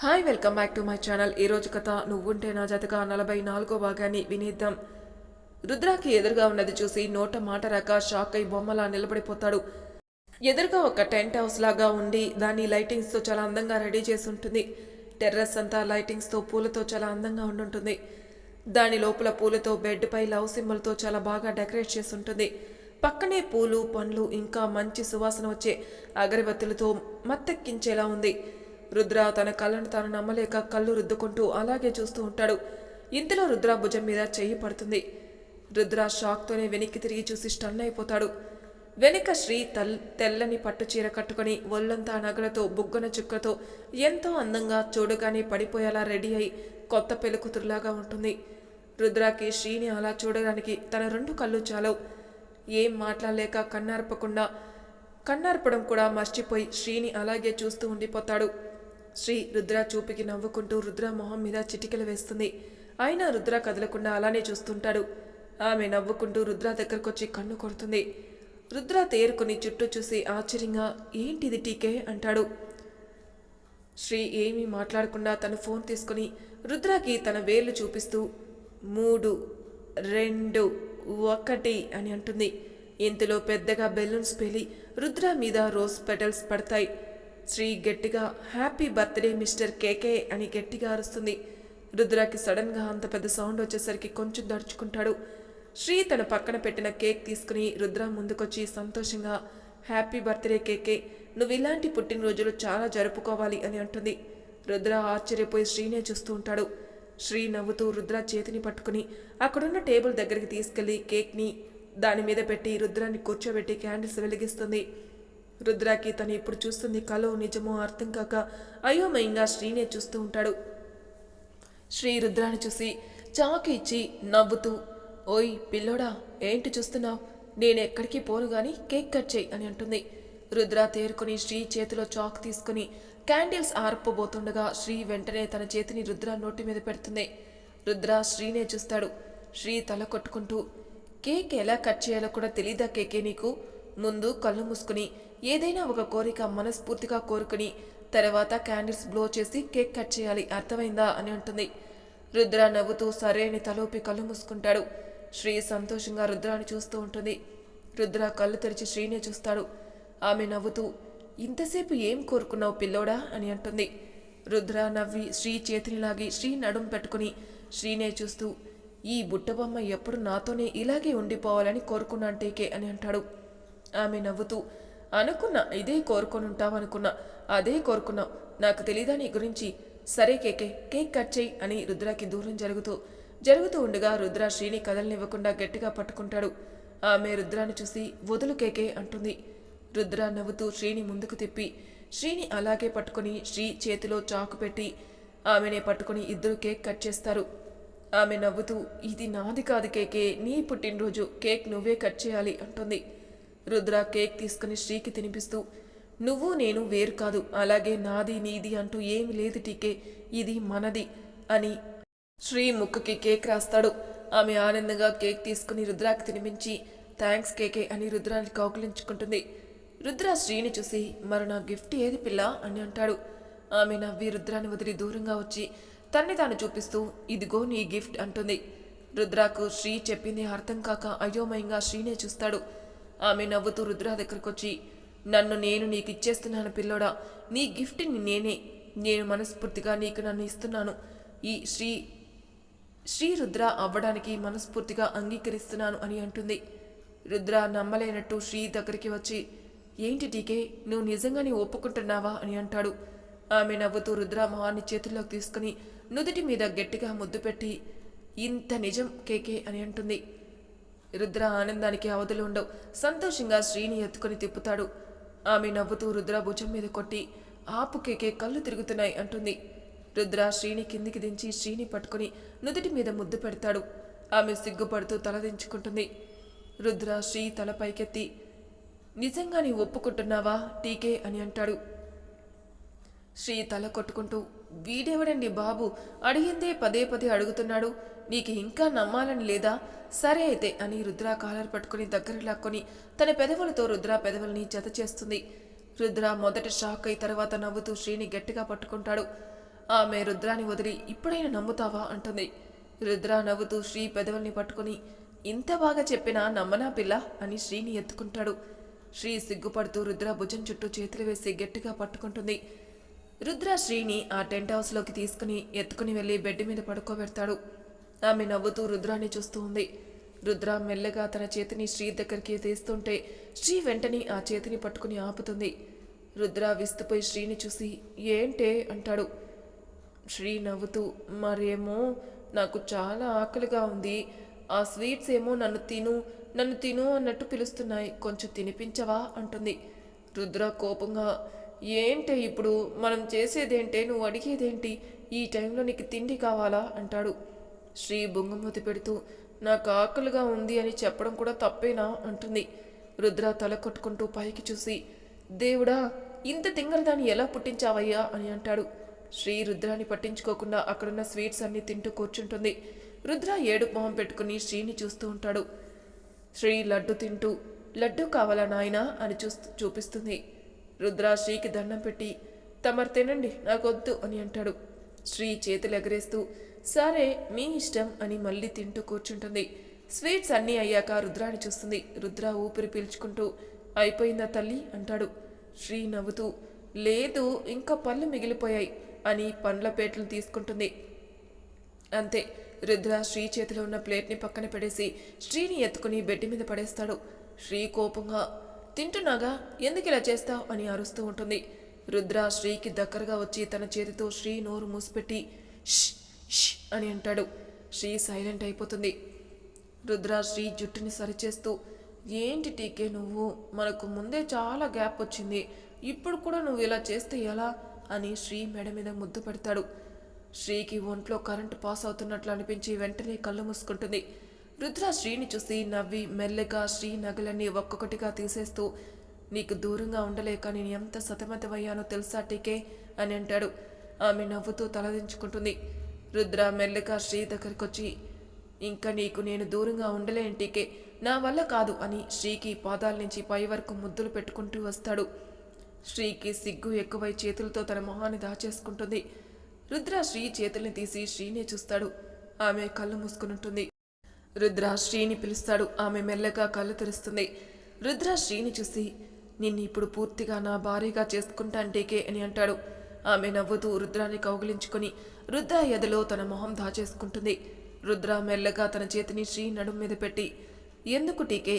Hi welcome back to my channel. ఈ రోజు కథ నువ్వుంటే నా జతగా నలభై నాలుగో భాగాన్ని వినేద్దాం. రుద్రాకి ఎదురుగా ఉన్నది చూసి నోట మాట రాక షాక్ అయి బొమ్మలా నిలబడిపోతాడు. ఎదురుగా ఒక టెంట్ హౌస్ లాగా ఉండి దాన్ని లైటింగ్స్తో చాలా అందంగా రెడీ చేసి ఉంటుంది టెర్రస్ అంతా లైటింగ్స్తో పూలతో చాలా అందంగా ఉండుంటుంది. దాని లోపల పూలతో బెడ్పై లవ్ సింబల్తో చాలా బాగా డెకరేట్ చేసి ఉంటుంది పక్కనే పూలు పండ్లు ఇంకా మంచి సువాసన వచ్చే అగరబత్తులతో మత్తెక్కించేలా ఉంది. రుద్ర తన కళ్ళను తాను నమ్మలేక కళ్ళు రుద్దుకుంటూ అలాగే చూస్తూ ఉంటాడు. ఇంతలో రుద్ర భుజం మీద చెయ్యి పడుతుంది. రుద్ర షాక్తోనే వెనక్కి తిరిగి చూసి స్టన్ అయిపోతాడు. వెనుక శ్రీ తల్ తెల్లని పట్టు చీర కట్టుకొని ఒళ్ళంతా నగలతో బుగ్గన చుక్కతో ఎంతో అందంగా చూడగానే పడిపోయేలా రెడీ అయి కొత్త పెళ్ళికూతురులాగా ఉంటుంది. రుద్రాకి శ్రీని అలా చూడడానికి తన రెండు కళ్ళు చాలవు. ఏం మాట్లాడలేక కన్నార్పకుండా కన్నార్పడం కూడా మర్చిపోయి శ్రీని అలాగే చూస్తూ ఉండిపోతాడు. శ్రీ రుద్ర చూపికి నవ్వుకుంటూ రుద్ర మొహం మీద చిటికెలు వేస్తుంది. అయినా రుద్ర కదలకుండా అలానే చూస్తుంటాడు. ఆమె నవ్వుకుంటూ రుద్ర దగ్గరకొచ్చి కన్ను కొడుతుంది. రుద్ర తేరుకొని చుట్టూ చూసి ఆశ్చర్యంగా ఏంటిది టీకే? అంటాడు. శ్రీ ఏమీ మాట్లాడకుండా తన ఫోన్ తీసుకుని రుద్రాకి తన వేళ్ళు చూపిస్తూ మూడు రెండు ఒకటి అని అంటుంది. ఇంతలో పెద్దగా బెలూన్స్ పేలి రుద్ర మీద రోజ్ పెటల్స్ పడతాయి. శ్రీ గట్టిగా హ్యాపీ బర్త్డే మిస్టర్ కేకే అని గట్టిగా అరుస్తుంది. రుద్రాకి సడన్గా అంత పెద్ద సౌండ్ వచ్చేసరికి కొంచెం దడుచుకుంటాడు. శ్రీ తన పక్కన పెట్టిన కేక్ తీసుకుని రుద్ర ముందుకొచ్చి సంతోషంగా హ్యాపీ బర్త్డే కేకే నువ్వు ఇలాంటి పుట్టినరోజులు చాలా జరుపుకోవాలి అని అంటుంది. రుద్ర ఆశ్చర్యపోయి శ్రీనే చూస్తూ ఉంటాడు. శ్రీ నవ్వుతూ రుద్ర చేతిని పట్టుకుని అక్కడున్న టేబుల్ దగ్గరికి తీసుకెళ్ళి కేక్ని దాని మీద పెట్టి రుద్రాన్ని కూర్చోబెట్టి క్యాండిల్స్ వెలిగిస్తుంది. రుద్రాకి తను ఇప్పుడు చూస్తుంది కలో నిజమో అర్థం కాక అయోమయంగా శ్రీనే చూస్తూ ఉంటాడు. శ్రీ రుద్రాని చూసి చాకు ఇచ్చి నవ్వుతూ ఓయ్ పిల్లోడా ఏంటి చూస్తున్నావు? నేను ఎక్కడికి పోను గాని కేక్ కట్ చేయి అని అంటుంది. రుద్ర తేరుకొని శ్రీ చేతిలో చాక్ తీసుకుని క్యాండిల్స్ ఆర్పబోతుండగా శ్రీ వెంటనే తన చేతిని రుద్ర నోటి మీద పెడుతుంది. రుద్ర శ్రీనే చూస్తాడు. శ్రీ తల కొట్టుకుంటూ కేక్ ఎలా కట్ చేయాలో కూడా తెలీదా కేకే నీకు? ముందు కళ్ళు మూసుకుని ఏదైనా ఒక కోరిక మనస్ఫూర్తిగా కోరుకుని తర్వాత క్యాండిల్స్ బ్లో చేసి కేక్ కట్ చేయాలి అర్థమైందా అని అంటుంది. రుద్ర నవ్వుతూ సరే అని తలోపి కళ్ళు మూసుకుంటాడు. శ్రీ సంతోషంగా రుద్రాన్ని చూస్తూ ఉంటుంది. రుద్ర కళ్ళు తెరిచి శ్రీనే చూస్తాడు. ఆమె నవ్వుతూ ఇంతసేపు ఏం కోరుకున్నావు పిల్లోడా? అని అంటుంది. రుద్ర నవ్వి శ్రీ చేతిని లాగి శ్రీ నడుం పెట్టుకుని శ్రీనే చూస్తూ ఈ బుట్టబొమ్మ ఎప్పుడు నాతోనే ఇలాగే ఉండిపోవాలని కోరుకున్నాంటేకే అని అంటాడు. ఆమె నవ్వుతూ అనుకున్నా ఇదే కోరుకొని ఉంటావనుకున్నా అదే కోరుకున్నావు. నాకు తెలీదా నీ గురించి? సరే కేకే కేక్ కట్ చేయి అని రుద్రకి దూరం జరుగుతూ జరుగుతూ ఉండగా రుద్ర శ్రీని కదలనివ్వకుండా గట్టిగా పట్టుకుంటాడు. ఆమె రుద్రాన్ని చూసి వదులు కేకే అంటుంది. రుద్ర నవ్వుతూ శ్రీని ముందుకు తిప్పి శ్రీని అలాగే పట్టుకుని శ్రీ చేతిలో చాకు పెట్టి ఆమెనే పట్టుకుని ఇద్దరు కేక్ కట్ చేస్తారు. ఆమె నవ్వుతూ ఇది నాది కాదు కేకే నీ పుట్టినరోజు కేక్ నువ్వే కట్ చేయాలి అంటుంది. రుద్ర కేక్ తీసుకుని శ్రీకి తినిపిస్తూ నువ్వు నేను వేరు కాదు అలాగే నాది నీది అంటూ ఏమి లేదు టీకే ఇది మనది అని శ్రీ ముక్కుకి కేక్ రాస్తాడు. ఆమె ఆనందంగా కేక్ తీసుకుని రుద్రాకి తినిపించి థ్యాంక్స్ కేకే అని రుద్రాన్ని కౌగిలించుకుంటుంది. రుద్ర శ్రీని చూసి మరి నా గిఫ్ట్ ఏది పిల్ల అని అంటాడు. ఆమె నవ్వి రుద్రాన్ని వదిలి దూరంగా వచ్చి తన్ని తాను చూపిస్తూ ఇదిగో నీ గిఫ్ట్ అంటుంది. రుద్రాకు శ్రీ చెప్పింది అర్థం కాక అయోమయంగా శ్రీనే చూస్తాడు. ఆమె నవ్వుతూ రుద్ర దగ్గరకొచ్చి నన్ను నేను నీకు ఇచ్చేస్తున్నాను పిల్లోడా. నీ గిఫ్ట్ని నేనే. నేను మనస్ఫూర్తిగా నీకు నన్ను ఇస్తున్నాను. ఈ శ్రీ శ్రీ రుద్ర అవ్వడానికి మనస్ఫూర్తిగా అంగీకరిస్తున్నాను అని అంటుంది. రుద్ర నమ్మలేనట్టు శ్రీ దగ్గరికి వచ్చి ఏంటి టీకే నువ్వు నిజంగానే ఒప్పుకుంటున్నావా? అని అంటాడు. ఆమె నవ్వుతూ రుద్ర మొహాన్ని చేతుల్లోకి తీసుకుని నుదుటి మీద గట్టిగా ముద్దు పెట్టి ఇంత నిజం కేకే అని అంటుంది. రుద్ర ఆనందానికి అవధులు ఉండవు. సంతోషంగా శ్రీని ఎత్తుకొని తిప్పుతాడు. ఆమె నవ్వుతూ రుద్ర భుజం మీద కొట్టి ఆపు కేకే కళ్ళు తిరుగుతున్నాయి అంటుంది. రుద్ర శ్రీని కిందికి దించి శ్రీని పట్టుకుని నుదుటి మీద ముద్దు పెడతాడు. ఆమె సిగ్గుపడుతూ తలదించుకుంటుంది రుద్ర శ్రీ తల పైకెత్తి నిజంగా నీ ఒప్పుకుంటున్నావా టీకే అని అంటాడు. శ్రీ తల కొట్టుకుంటూ వీడెవడండి బాబు? అడిగిందే పదే పదే అడుగుతున్నాడు. నీకు ఇంకా నమ్మాలని లేదా? సరే అయితే అని రుద్ర కాలర్ పట్టుకుని దగ్గర లాక్కొని తన పెదవులతో రుద్ర పెదవుల్ని జత చేస్తుంది. రుద్ర మొదట షాక్ అయి తర్వాత నవ్వుతూ శ్రీని గట్టిగా పట్టుకుంటాడు. ఆమె రుద్రాని వదిలి ఇప్పుడైనా నమ్ముతావా? అంటుంది. రుద్ర నవ్వుతూ శ్రీ పెదవుల్ని పట్టుకుని ఇంత బాగా చెప్పినా నమ్మనా పిల్ల? అని శ్రీని ఎత్తుకుంటాడు. శ్రీ సిగ్గుపడుతూ రుద్ర భుజం చుట్టూ చేతులు వేసి గట్టిగా పట్టుకుంటుంది. రుద్ర శ్రీని ఆ టెంట్ హౌస్లోకి తీసుకుని ఎత్తుకుని వెళ్ళి బెడ్ మీద పడుకోబెడతాడు. ఆమె నవ్వుతూ రుద్రాన్ని చూస్తూ ఉంది. రుద్ర మెల్లగా తన చేతిని శ్రీ దగ్గరికి తీస్తుంటే శ్రీ వెంటనే ఆ చేతిని పట్టుకుని ఆపుతుంది. రుద్ర విస్తుపోయి శ్రీని చూసి ఏంటే? అంటాడు. శ్రీ నవ్వుతూ మరేమో నాకు చాలా ఆకలిగా ఉంది. ఆ స్వీట్స్ ఏమో నన్ను తిను నన్ను తిను అన్నట్టు పిలుస్తున్నాయి. కొంచెం తినిపించవా? అంటుంది. రుద్ర కోపంగా ఏంటే ఇప్పుడు? మనం చేసేదేంటే? నువ్వు అడిగేదేంటి? ఈ టైంలో నీకు తిండి కావాలా? అంటాడు. శ్రీ బొంగమూతి పెడుతూ నాకు ఆకలిగా ఉంది అని చెప్పడం కూడా తప్పేనా? అంటుంది. రుద్ర తల కొట్టుకుంటూ పైకి చూసి దేవుడా ఇంత తింగలదాన్ని ఎలా పుట్టించావయ్యా? అని అంటాడు. శ్రీ రుద్రాన్ని పట్టించుకోకుండా అక్కడున్న స్వీట్స్ అన్ని తింటూ కూర్చుంటుంది. రుద్ర ఏడు మొహం పెట్టుకుని శ్రీని చూస్తూ ఉంటాడు. శ్రీ లడ్డు తింటూ లడ్డు కావాలా నాయనా? అని చూస్తూ చూపిస్తుంది. రుద్ర శ్రీకి దండం పెట్టి తమరు తినండి నాకొద్దు అని అంటాడు. శ్రీ చేతులు ఎగరేస్తూ సరే మీ ఇష్టం అని మళ్ళీ తింటూ కూర్చుంటుంది. స్వీట్స్ అన్నీ అయ్యాక రుద్రాని చూస్తుంది. రుద్ర ఊపిరి పీల్చుకుంటూ అయిపోయిందా తల్లి? అంటాడు. శ్రీ నవ్వుతూ లేదు ఇంకా పళ్ళు మిగిలిపోయాయి అని పండ్ల పేటలు తీసుకుంటుంది. అంతే రుద్ర శ్రీ చేతిలో ఉన్న ప్లేట్ని పక్కన పడేసి శ్రీని ఎత్తుకుని బెడ్ మీద పడేస్తాడు. శ్రీ కోపంగా తింటున్నాగా? ఎందుకు ఇలా చేస్తావు? అని అరుస్తూ ఉంటుంది. రుద్ర శ్రీకి దగ్గరగా వచ్చి తన చేతితో శ్రీ నోరు మూసిపెట్టి ష్ ష్ అని అంటాడు. శ్రీ సైలెంట్ అయిపోతుంది. రుద్ర శ్రీ జుట్టుని సరిచేస్తూ ఏంటి టీకే నువ్వు? మనకు ముందే చాలా గ్యాప్ వచ్చింది. ఇప్పుడు కూడా నువ్వు ఇలా చేస్తే ఎలా? అని శ్రీ మెడ మీద ముద్దు పెడతాడు. శ్రీకి ఒంట్లో కరెంటు పాస్ అవుతున్నట్లు అనిపించి వెంటనే కళ్ళు మూసుకుంటుంది. రుద్ర శ్రీని చూసి నవ్వి మెల్లగా శ్రీ నగలన్నీ ఒక్కొక్కటిగా తీసేస్తూ నీకు దూరంగా ఉండలేక నేను ఎంత సతమతమయ్యానో తెలుసా టీకే? అని అంటాడు. ఆమె నవ్వుతూ తలదించుకుంటుంది రుద్ర మెల్లగా శ్రీ దగ్గరికి వచ్చి ఇంకా నీకు నేను దూరంగా ఉండలేను టీకే. నా వల్ల కాదు అని శ్రీకి పాదాల నుంచి పై వరకు ముద్దులు పెట్టుకుంటూ వస్తాడు. శ్రీకి సిగ్గు ఎక్కువై చేతులతో తన మొహాన్ని దాచేసుకుంటుంది. రుద్ర శ్రీ చేతుల్ని తీసి శ్రీనే చూస్తాడు. ఆమె కళ్ళు మూసుకునుంటుంది. రుద్ర శ్రీని పిలుస్తాడు. ఆమె మెల్లగా కళ్ళు తెరుస్తుంది. రుద్ర శ్రీని చూసి నిన్ను ఇప్పుడు పూర్తిగా నా భార్యగా చేసుకుంటాంటేకే అని అంటాడు. ఆమె నవ్వుతూ రుద్రాన్ని కౌగిలించుకొని రుద్ర ఎదలో తన మొహం దాచేసుకుంటుంది. రుద్ర మెల్లగా తన చేతిని శ్రీ నడుం మీద పెట్టి ఎందుకు టీకే?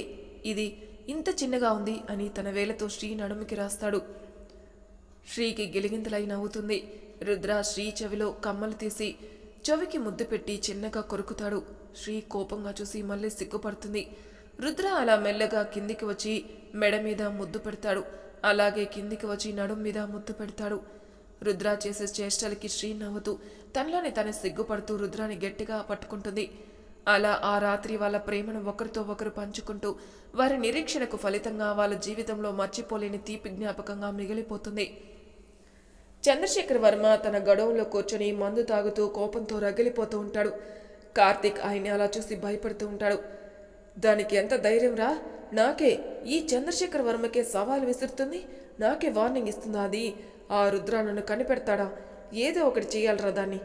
ఇది ఇంత చిన్నగా ఉంది అని తన వేలతో శ్రీ నడుముకి రాస్తాడు. శ్రీకి గిలిగింతలై నవ్వుతుంది. రుద్ర శ్రీ చెవిలో కమ్మలు తీసి చెవికి ముద్దు పెట్టి చిన్నగా కొరుకుతాడు. శ్రీ కోపంగా చూసి మళ్ళీ సిగ్గుపడుతుంది. రుద్ర అలా మెల్లగా కిందికి వచ్చి మెడ మీద ముద్దు పెడతాడు. అలాగే కిందికి వచ్చి నడుం మీద ముద్దు పెడతాడు. రుద్ర చేసే చేష్టలకి శ్రీ నవ్వుతూ తనలోనే తన సిగ్గుపడుతూ రుద్రాని గట్టిగా పట్టుకుంటుంది. అలా ఆ రాత్రి వాళ్ళ ప్రేమను ఒకరితో ఒకరు పంచుకుంటూ వారి నిరీక్షణకు ఫలితంగా వాళ్ళ జీవితంలో మర్చిపోలేని తీపి జ్ఞాపకంగా మిగిలిపోతుంది. చంద్రశేఖర్ వర్మ తన గొడవలో కూర్చొని మందు తాగుతూ కోపంతో రగిలిపోతూ ఉంటాడు. కార్తీక్ ఆయన్ని అలా చూసి భయపడుతూ ఉంటాడు. దానికి ఎంత ధైర్యం రా? నాకే ఈ చంద్రశేఖర్ వర్మకే సవాల్ విసురుతుంది. నాకే వార్నింగ్ ఇస్తున్నాది. ఆ రుద్ర నన్ను కనిపెడతాడా? ఏదో ఒకటి చేయాలరా దాన్ని.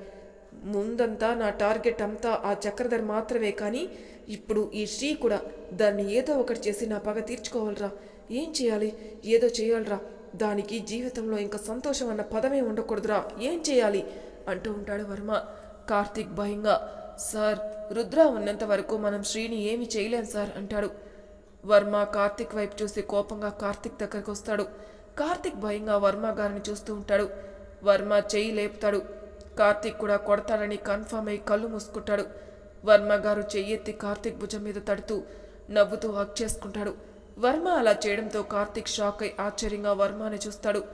ముందంతా నా టార్గెట్ అంతా ఆ చక్రధర్ మాత్రమే కానీ ఇప్పుడు ఈ శ్రీ కూడా దాన్ని ఏదో ఒకటి చేసి నా పగ తీర్చుకోవాలరా. ఏం చేయాలి? ఏదో చేయాలరా. దానికి జీవితంలో ఇంకా సంతోషం అన్న పదమే ఉండకూడదురా. ఏం చేయాలి? అంటూ ఉంటాడు వర్మ. కార్తీక్ భయంగా. సార్ రుద్ర ఉన్నంత వరకు మనం శ్రీని ఏమి చేయలేం సార్ అంటాడు. వర్మ కార్తిక్ వైపు చూసి కోపంగా కార్తిక్ దగ్గరకు వస్తాడు. కార్తిక్ భయంగా వర్మ గారిని చూస్తూ ఉంటాడు. వర్మ చేయి లేపుతాడు. కార్తిక్ కూడా కొడతాడని కన్ఫర్మ్ అయి కళ్ళు మూసుకుంటాడు. వర్మ గారు చెయ్యెత్తి కార్తిక్ భుజం మీద తడుతూ నవ్వుతూ హక్ చేసుకుంటాడు. వర్మ అలా చేయడంతో కార్తిక్ షాక్ అయి ఆశ్చర్యంగా వర్మని చూస్తాడు.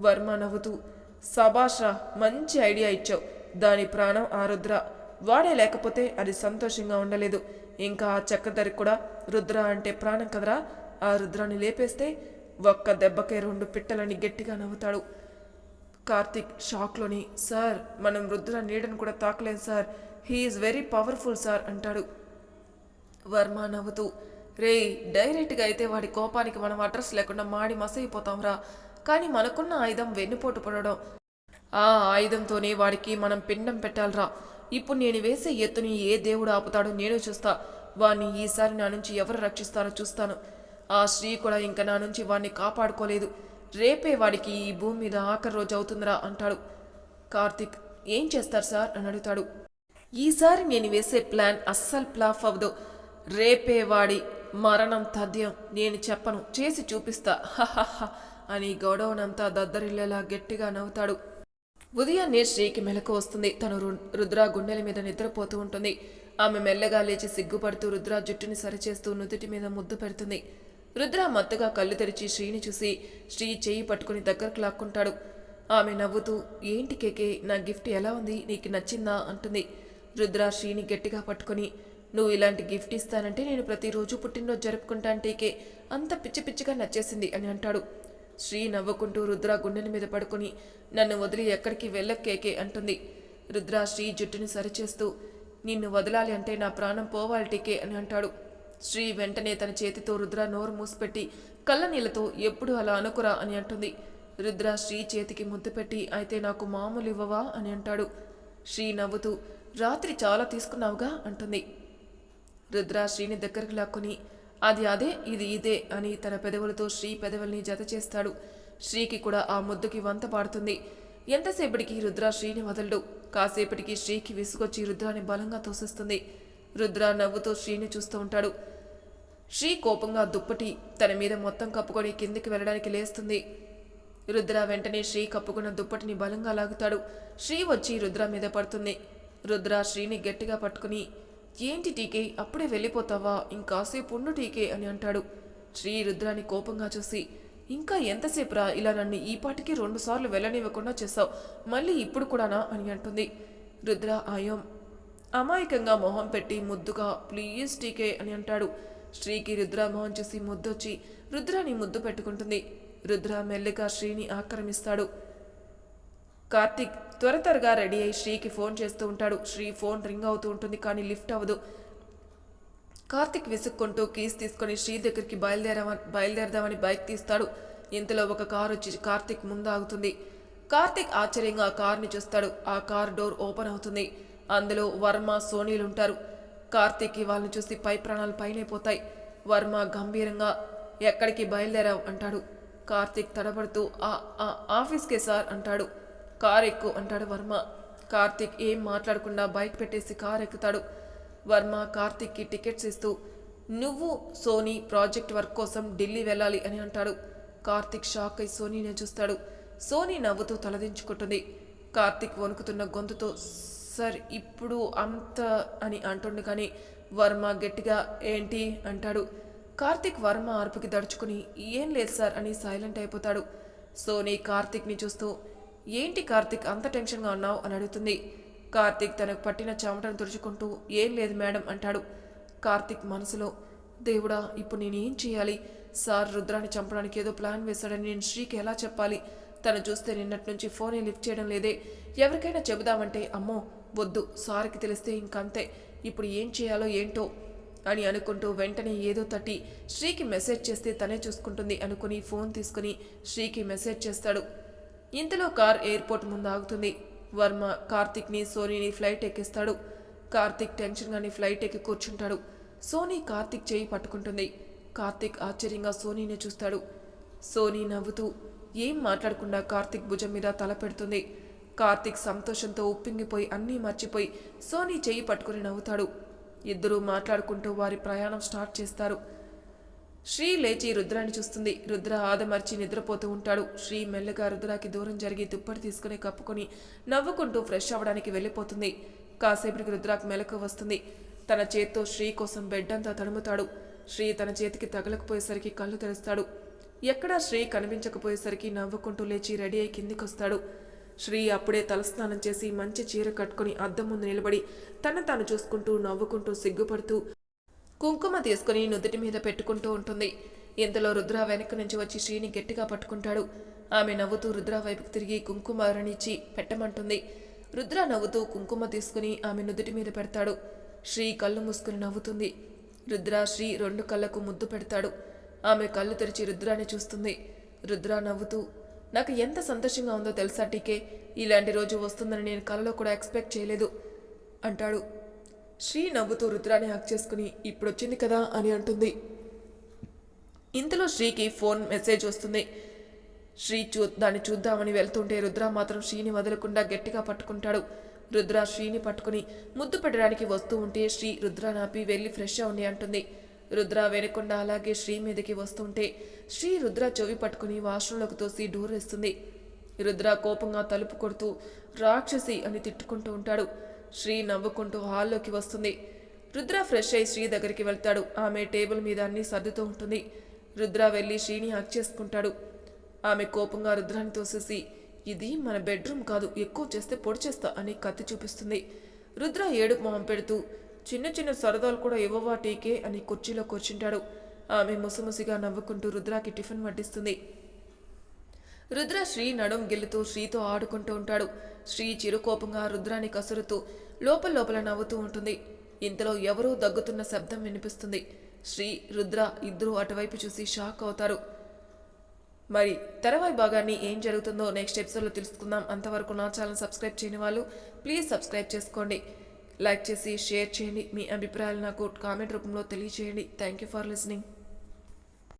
వర్మ నవ్వుతూ సభాష్రా మంచి ఐడియా ఇచ్చావు. దాని ప్రాణం ఆరుద్ర వాడే లేకపోతే అది సంతోషంగా ఉండలేదు. ఇంకా ఆ చక్కదరికి కూడా రుద్ర అంటే ప్రాణం కదరా? ఆ రుద్రాన్ని లేపేస్తే ఒక్క దెబ్బకే రెండు పిట్టలని గట్టిగా నవ్వుతాడు. కార్తిక్ షాక్లోని సార్ మనం రుద్ర నీడను కూడా తాకలేం sir. He's very powerful sir అంటాడు. వర్మ నవ్వుతూ రే డైరెక్ట్గా అయితే వాడి కోపానికి మనం అడ్రస్ లేకుండా మాడి మసైపోతాంరా. కానీ మనకున్న ఆయుధం వెన్నుపోటు పడడం. ఆ ఆయుధంతోనే వాడికి మనం పిండం పెట్టాలరా. ఇప్పుడు నేను వేసే ఎత్తుని ఏ దేవుడు ఆపుతాడో నేను చూస్తా. వాణ్ణి ఈసారి నా నుంచి ఎవరు రక్షిస్తారో చూస్తాను. ఆ స్త్రీ కూడా ఇంకా నా నుంచి వాణ్ణి కాపాడుకోలేదు. రేపే వాడికి ఈ భూమి మీద ఆఖరి రోజు అవుతుందిరా అంటాడు. కార్తిక్ ఏం చేస్తారు సార్? అని అడుగుతాడు. ఈసారి నేను వేసే ప్లాన్ అస్సలు ప్లాఫ్ అవ్వదు. రేపే వాడి మరణం తథ్యం నేను చెప్పను. చేసి చూపిస్తా. హహహ అని గొడవనంతా దద్దరిల్లేలా గట్టిగా నవ్వుతాడు. ఉదయాన్నే శ్రీకి మెలకు వస్తుంది. తను రుద్ర గుండెల మీద నిద్రపోతూ ఉంటుంది. ఆమె మెల్లగా లేచి సిగ్గుపడుతూ రుద్ర జుట్టుని సరిచేస్తూ నుదుటి మీద ముద్దు పెడుతుంది. రుద్ర మత్తుగా కళ్ళు తెరిచి శ్రీని చూసి శ్రీ చేయి పట్టుకుని దగ్గరకు లాక్కుంటాడు. ఆమె నవ్వుతూ ఏంటి కేకే నా గిఫ్ట్ ఎలా ఉంది? నీకు నచ్చిందా? అంటుంది. రుద్ర శ్రీని గట్టిగా పట్టుకొని నువ్వు ఇలాంటి గిఫ్ట్ ఇస్తానంటే నేను ప్రతిరోజు పుట్టినరోజు జరుపుకుంటాంటీకే అంత పిచ్చి పిచ్చిగా నచ్చేసింది అని అంటాడు. శ్రీ నవ్వుకుంటూ రుద్ర గుండెల మీద పడుకొని నన్ను వదిలి ఎక్కడికి వెళ్ళకేకే అంటుంది. రుద్ర శ్రీ జుట్టుని సరిచేస్తూ నిన్ను వదలాలి అంటే నా ప్రాణం పోవాలి టీకే అని అంటాడు. శ్రీ వెంటనే తన చేతితో రుద్ర నోరు మూసిపెట్టి కళ్ళ నీళ్ళతో ఎప్పుడు అలా అనుకురా అని అంటుంది. రుద్ర శ్రీ చేతికి ముద్దు పెట్టి అయితే నాకు మామూలు ఇవ్వవా అని అంటాడు. శ్రీ నవ్వుతూ రాత్రి చాలా తీసుకున్నావుగా అంటుంది. రుద్ర శ్రీని దగ్గరకు లాక్కుని అది అదే ఇది ఇదే అని తన పెదవులతో శ్రీ పెదవుల్ని జత చేస్తాడు. శ్రీకి కూడా ఆ ముద్దుకి వంత పాడుతుంది. ఎంతసేపటికి రుద్ర శ్రీని వదలడు. కాసేపటికి శ్రీకి విసుగొచ్చి రుద్రాని బలంగా తోసిస్తుంది. రుద్ర నవ్వుతూ శ్రీని చూస్తూ ఉంటాడు. శ్రీ కోపంగా దుప్పటి తన మీద మొత్తం కప్పుకొని కిందికి వెళ్ళడానికి లేస్తుంది. రుద్ర వెంటనే శ్రీ కప్పుకున్న దుప్పటిని బలంగా లాగుతాడు. శ్రీ వచ్చి రుద్ర మీద పడుతుంది. రుద్ర శ్రీని గట్టిగా పట్టుకుని ఏంటి టీకే అప్పుడే వెళ్ళిపోతావా? ఇంకాసేపు ఉండు టీకే అని అంటాడు. శ్రీ రుద్రాని కోపంగా చూసి ఇంకా ఎంతసేపురా ఇలా నన్ను ఈ పాటికి రెండుసార్లు వెళ్ళనివ్వకుండా చేస్తావు మళ్ళీ ఇప్పుడు కూడానా అని అంటుంది. రుద్ర ఆయం అమాయకంగా మొహం పెట్టి ముద్దుగా ప్లీజ్ టీకే అని అంటాడు. శ్రీకి రుద్ర మొహం చూసి ముద్దొచ్చి రుద్రాని ముద్దు పెట్టుకుంటుంది. రుద్ర మెల్లిగా శ్రీని ఆక్రమిస్తాడు. కార్తిక్ త్వర త్వరగా రెడీ అయి శ్రీకి ఫోన్ చేస్తూ ఉంటాడు. శ్రీ ఫోన్ రింగ్ అవుతూ ఉంటుంది కానీ లిఫ్ట్ అవ్వదు. కార్తిక్ విసుక్కుంటూ కీస్ తీసుకొని శ్రీ దగ్గరికి బయలుదేరమని బయలుదేరదామని బైక్ తీస్తాడు. ఇంతలో ఒక కారు వచ్చి కార్తిక్ ముందాగుతుంది. కార్తిక్ ఆశ్చర్యంగా ఆ కార్ని చూస్తాడు. ఆ కార్ డోర్ ఓపెన్ అవుతుంది. అందులో వర్మ సోనీలు ఉంటారు. కార్తిక్ వాళ్ళని చూసి పై ప్రాణాలు పైనే పోతాయి. వర్మ గంభీరంగా ఎక్కడికి బయలుదేరావు? అంటాడు. కార్తిక్ తడబడుతూ "ఆ ఆ, ఆఫీస్కే సార్ అంటాడు. కార్ ఎక్కు అంటాడు వర్మ. కార్తిక్ ఏం మాట్లాడకుండా బైక్ పెట్టేసి కార్ ఎక్కుతాడు. వర్మ కార్తిక్కి టికెట్స్ ఇస్తూ నువ్వు సోనీ ప్రాజెక్ట్ వర్క్ కోసం ఢిల్లీ వెళ్ళాలి అని అంటాడు. కార్తిక్ షాక్ అయి సోనీనే చూస్తాడు. సోనీ నవ్వుతూ తలదించుకుంటుంది. కార్తిక్ వణుకుతున్న గొంతుతో సార్ ఇప్పుడు అంత అని అంటుండు కానీ వర్మ గట్టిగా ఏంటి? అంటాడు. కార్తిక్ వర్మ అరుపుకి దడుచుకుని ఏం లేదు సార్ అని సైలెంట్ అయిపోతాడు. సోనీ కార్తిక్ని చూస్తూ ఏంటి కార్తిక్ అంత టెన్షన్గా ఉన్నావు అని అడుగుతుంది. కార్తిక్ తనకు పట్టిన చెమటను తుడుచుకుంటూ ఏం లేదు మేడం అంటాడు. కార్తిక్ మనసులో దేవుడా ఇప్పుడు నేను ఏం చేయాలి? సార్ రుద్రాన్ని చంపడానికి ఏదో ప్లాన్ వేశాడని నేను శ్రీకి ఎలా చెప్పాలి? తను చూస్తే నిన్నటి నుంచి ఫోనే లిఫ్ట్ చేయడం లేదే. ఎవరికైనా చెబుదామంటే అమ్మో వద్దు సార్కి తెలిస్తే ఇంకంతే. ఇప్పుడు ఏం చేయాలో ఏంటో అని అనుకుంటూ వెంటనే ఏదో తట్టి శ్రీకి మెసేజ్ చేస్తే తనే చూసుకుంటుంది అనుకుని ఫోన్ తీసుకుని శ్రీకి మెసేజ్ చేస్తాడు. ఇంతలో కార్ ఎయిర్పోర్ట్ ముందు ఆగుతుంది వర్మ కార్తిక్ని సోనీని ఫ్లైట్ ఎక్కిస్తాడు. కార్తిక్ టెన్షన్గానే ఫ్లైట్ ఎక్కి కూర్చుంటాడు. సోనీ కార్తిక్ చేయి పట్టుకుంటుంది. కార్తిక్ ఆశ్చర్యంగా సోనీని చూస్తాడు. సోనీ నవ్వుతూ ఏం మాట్లాడకుండా కార్తిక్ భుజం మీద తల పెడుతుంది. కార్తిక్ సంతోషంతో ఉప్పింగిపోయి అన్నీ మర్చిపోయి సోనీ చేయి పట్టుకుని నవ్వుతాడు. ఇద్దరూ మాట్లాడుకుంటూ వారి ప్రయాణం స్టార్ట్ చేస్తారు. శ్రీ లేచి రుద్రాన్ని చూస్తుంది. రుద్ర ఆదమర్చి నిద్రపోతూ ఉంటాడు. శ్రీ మెల్లగా రుద్రాకి దూరం జరిగి దుప్పటి తీసుకుని కప్పుకొని నవ్వుకుంటూ ఫ్రెష్ అవ్వడానికి వెళ్ళిపోతుంది. కాసేపటికి రుద్రాకు మెలకు వస్తుంది. తన చేత్తో శ్రీ కోసం బెడ్ అంతా తడుముతాడు. శ్రీ తన చేతికి తగలకపోయేసరికి కళ్ళు తెరుస్తాడు. ఎక్కడా శ్రీ కనిపించకపోయేసరికి నవ్వుకుంటూ లేచి రెడీ అయి కిందికొస్తాడు. శ్రీ అప్పుడే తలస్నానం చేసి మంచి చీర కట్టుకుని అద్దం ముందు నిలబడి తన తాను చూసుకుంటూ నవ్వుకుంటూ సిగ్గుపడుతూ కుంకుమ తీసుకుని నుదుటి మీద పెట్టుకుంటూ ఉంటుంది. ఇంతలో రుద్ర వెనక్కి నుంచి వచ్చి శ్రీని గట్టిగా పట్టుకుంటాడు. ఆమె నవ్వుతూ రుద్ర వైపుకు తిరిగి కుంకుమ అరణిచ్చి పెట్టమంటుంది. రుద్ర నవ్వుతూ కుంకుమ తీసుకుని ఆమె నుదుటి మీద పెడతాడు. శ్రీ కళ్ళు మూసుకుని నవ్వుతుంది. రుద్ర శ్రీ రెండు కళ్ళకు ముద్దు పెడతాడు. ఆమె కళ్ళు తెరిచి రుద్రాని చూస్తుంది. రుద్ర నవ్వుతూ నాకు ఎంత సంతోషంగా ఉందో తెలుసా టీకే. ఇలాంటి రోజు వస్తుందని నేను కలలో కూడా ఎక్స్పెక్ట్ చేయలేదు అంటాడు. శ్రీ నవ్వుతూ రుద్రాన్ని హక్ చేసుకుని ఇప్పుడు వచ్చింది కదా అని అంటుంది. ఇంతలో శ్రీకి ఫోన్ మెసేజ్ వస్తుంది. శ్రీ చూ దాన్ని చూద్దామని వెళ్తుంటే రుద్ర మాత్రం శ్రీని వదలకుండా గట్టిగా పట్టుకుంటాడు. రుద్ర శ్రీని పట్టుకుని ముద్దు పెట్టడానికి వస్తూ ఉంటే శ్రీ రుద్ర నాపి వెళ్ళి ఫ్రెష్ అవని అంటుంది. రుద్ర వెనకుండా అలాగే శ్రీ మీదకి వస్తుంటే శ్రీ రుద్ర చెవి పట్టుకుని వాష్రూంలోకి తోసి డోర్ వేస్తుంది. రుద్ర కోపంగా తలుపు కొడుతూ రాక్షసి అని తిట్టుకుంటూ ఉంటాడు. శ్రీ నవ్వుకుంటూ హాల్లోకి వస్తుంది. రుద్ర ఫ్రెష్ అయి శ్రీ దగ్గరికి వెళ్తాడు. ఆమె టేబుల్ మీద అన్ని సర్దుతూ ఉంటుంది. రుద్ర వెళ్ళి శ్రీని హక్ చేసుకుంటాడు. ఆమె కోపంగా రుద్రాన్ని తోసేసి ఇది మన బెడ్రూమ్ కాదు. ఎక్కువ చేస్తే పొడి చేస్తా అని కత్తి చూపిస్తుంది. రుద్ర ఏడుపు మొహం పెడుతూ చిన్న చిన్న సరదాలు కూడా ఇవ్వవా టీకే అని కుర్చీలో కూర్చుంటాడు. ఆమె ముసిముసిగా నవ్వుకుంటూ రుద్రాకి టిఫిన్ వడ్డిస్తుంది. రుద్ర శ్రీ నడుం గిల్లుతూ శ్రీతో ఆడుకుంటూ ఉంటాడు. శ్రీ చిరుకోపంగా రుద్రాన్ని కసురుతూ లోపల లోపల నవ్వుతూ ఉంటుంది. ఇంతలో ఎవరో దగ్గుతున్న శబ్దం వినిపిస్తుంది. శ్రీ రుద్ర ఇద్దరూ అటువైపు చూసి షాక్ అవుతారు. మరి తర్వాయి భాగాన్ని ఏం జరుగుతుందో నెక్స్ట్ ఎపిసోడ్లో తెలుసుకుందాం. అంతవరకు నా ఛానల్ సబ్స్క్రైబ్ చేయని వాళ్ళు ప్లీజ్ సబ్స్క్రైబ్ చేసుకోండి. లైక్ చేసి షేర్ చేయండి. మీ అభిప్రాయాలు నాకు కామెంట్ రూపంలో తెలియజేయండి థ్యాంక్ యూ ఫర్ లిసనింగ్.